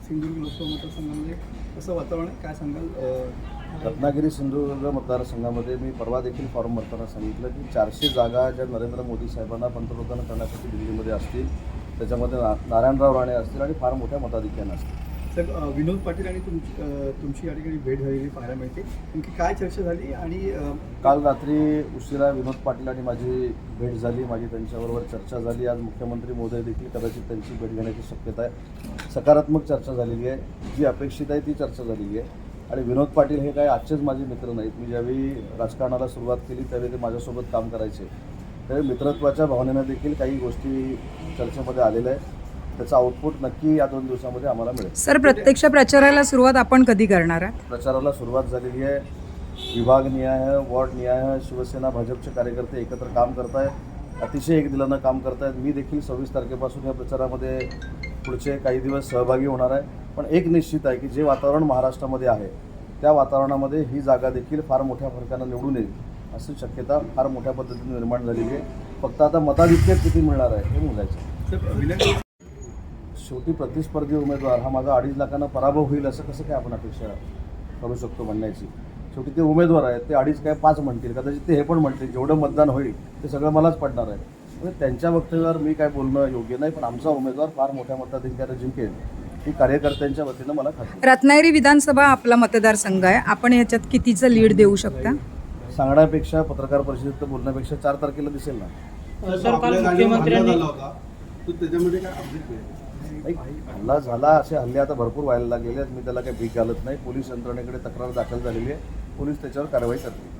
सिंधुदुर्ग लोकसभा मतदारसंघामध्ये कसं वातावरण आहे? काय सांगाल? रत्नागिरी सिंधुदुर्ग मतदारसंघामध्ये मी परवा देखील फॉर्म भरताना सांगितलं की चारशे जागा ज्या नरेंद्र मोदी साहेबांना पंतप्रधान करण्यासाठी दिल्लीमध्ये असतील त्याच्यामध्ये नारायणराव राणे असतील आणि फार मोठ्या मताधिक्यानं असतील. सर विनोद पाटील आणि तुमची तुमची या ठिकाणी भेट झालेली पाहायला मिळते. नेमकी काय चर्चा झाली आणि काल रात्री उशिरा विनोद पाटील आणि माझी भेट झाली माझी त्यांच्याबरोबर चर्चा झाली. आज मुख्यमंत्री मोदय देखील कदाचित त्यांची भेट घेण्याची शक्यता आहे. सकारात्मक चर्चा झालेली आहे. जी अपेक्षित आहे ती चर्चा झालेली आहे. आणि विनोद पाटील हे काय आजचेच माझे मित्र नाहीत. मी ज्यावेळी राजकारणाला सुरुवात केली त्यावेळी ते माझ्यासोबत काम करायचे. त्यावेळी मित्रत्वाच्या भावनेनं देखील काही गोष्टी चर्चेमध्ये आलेल्या आहेत. त्याचा आउटपुट नक्की या दोन दिवसामध्ये आम्हाला मिळेल. सर प्रत्यक्ष प्रचाराला सुरुवात आपण कधी करणार आहात? प्रचाराला सुरुवात झालेली आहे. विभाग निहाय वॉर्ड निहाय शिवसेना भाजपचे कार्यकर्ते एकत्र काम करत आहेत अतिशय एक दिलानं काम करत आहेत मी देखील सव्वीस तारखेपासून या प्रचारामध्ये पुढचे काही दिवस सहभागी होणार आहे. पण एक निश्चित आहे की जे वातावरण महाराष्ट्रामध्ये आहे त्या वातावरणामध्ये ही जागा देखील फार मोठ्या फरकानं निवडून येईल अशी शक्यता फार मोठ्या पद्धतीने निर्माण झालेली आहे. फक्त आता मताधिक्य किती मिळणार आहे हे विनय शेवटी प्रतिस्पर्धी उमेदवार हा माझा अडीच लाखांना पराभव होईल असं कसं काय आपण अपेक्षा करू शकतो म्हणण्याची? शेवटी ते उमेदवार आहेत ते अडीच काय पाच म्हणतील कदाचित ते हे पण म्हणतील जेवढं मतदान होईल ते सगळं मलाच पडणार आहे. म्हणजे त्यांच्या वक्तव्यावर मी काय बोलणं योग्य नाही पण आमचा उमेदवार फार मोठ्या मताधिक्याने जिंकेल ही कार्यकर्त्यांच्या वतीनं मला खात्री रत्नागिरी विधानसभा आपला मतदारसंघ आहे. आपण ह्याच्यात कितीचं लीड देऊ शकता? सांगण्यापेक्षा पत्रकार परिषदेत बोलण्यापेक्षा चार तारखेला दिसेल ना? सर काल मुख्यमंत्र्यांनी तर त्याच्यामध्ये काय अपडेट मिळेल नाही, हल्ला झाला असे हल्ले आता भरपूर व्हायला लागलेले आहेत. मी त्याला काही भीक घालत नाही. पोलीस यंत्रणेकडे तक्रार दाखल झालेली आहे. पोलीस त्याच्यावर कारवाई करतील.